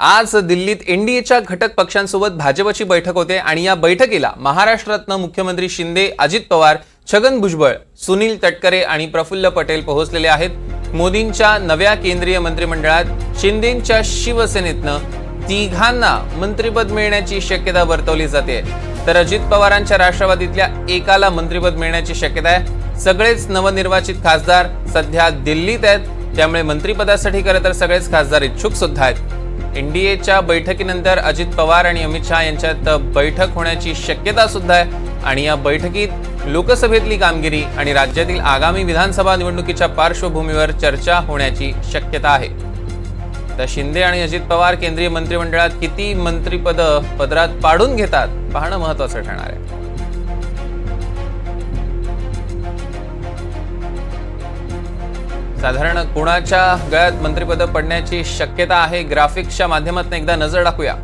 आज दिल्लीत एनडीएच्या घटक पक्षांसोबत भाजपची बैठक होते आणि या बैठकीला महाराष्ट्रातनं मुख्यमंत्री शिंदे अजित पवार छगन भुजबळ सुनील तटकरे आणि प्रफुल्ल पटेल पोहोचलेले आहेत. मोदींच्या नव्या केंद्रीय मंत्रिमंडळात शिंदेंच्या शिवसेनेतनं तिघांना मंत्रिपद मिळण्याची शक्यता वर्तवली जाते. तर अजित पवारांच्या राष्ट्रवादीतल्या एकाला मंत्रिपद मिळण्याची शक्यता आहे. सगळेच नवनिर्वाचित खासदार सध्या दिल्लीत आहेत. त्यामुळे मंत्रिपदासाठी खरं तर सगळेच खासदार इच्छुक सुद्धा आहेत. एनडीएच्या बैठकीनंतर अजित पवार आणि अमित शहा यांच्यात बैठक होण्याची शक्यता सुद्धा आहे. आणि या बैठकीत लोकसभेतली कामगिरी आणि राज्यातील आगामी विधानसभा निवडणुकीच्या पार्श्वभूमीवर चर्चा होण्याची शक्यता आहे. तर शिंदे आणि अजित पवार केंद्रीय मंत्रिमंडळात किती मंत्रिपद पदरात पाडून घेतात पाहणं महत्वाचं ठरणार आहे. साधारण कोणाच्या गळ्यात मंत्रिपद पडण्याची शक्यता आहे? ग्राफिक्सच्या माध्यमातून एकदा नजर टाकूया.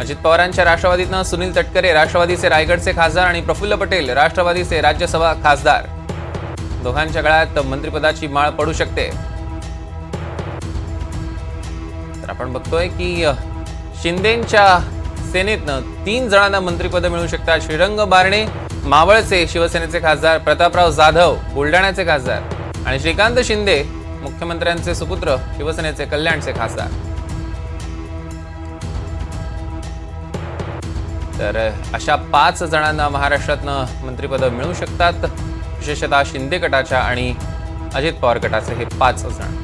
अजित पवारांच्या राष्ट्रवादीतनं सुनील तटकरे राष्ट्रवादीचे रायगडचे खासदार आणि प्रफुल्ल पटेल राष्ट्रवादीचे राज्यसभा खासदार. दोघांच्या गळ्यात मंत्रिपदाची माळ पडू शकते. तर आपण बघतोय की शिंदेच्या सेनेतनं तीन जणांना मंत्रिपद मिळू शकतात. श्रीरंग बारणे मावळचे शिवसेनेचे खासदार प्रतापराव जाधव बुलढाण्याचे खासदार आणि श्रीकांत शिंदे मुख्यमंत्र्यांचे सुपुत्र शिवसेनेचे कल्याणचे खासदार. तर अशा पाच जणांना महाराष्ट्रातनं मंत्रिपदं मिळू शकतात. विशेषतः शिंदे गटाच्या आणि अजित पवार गटाचे हे पाच जण.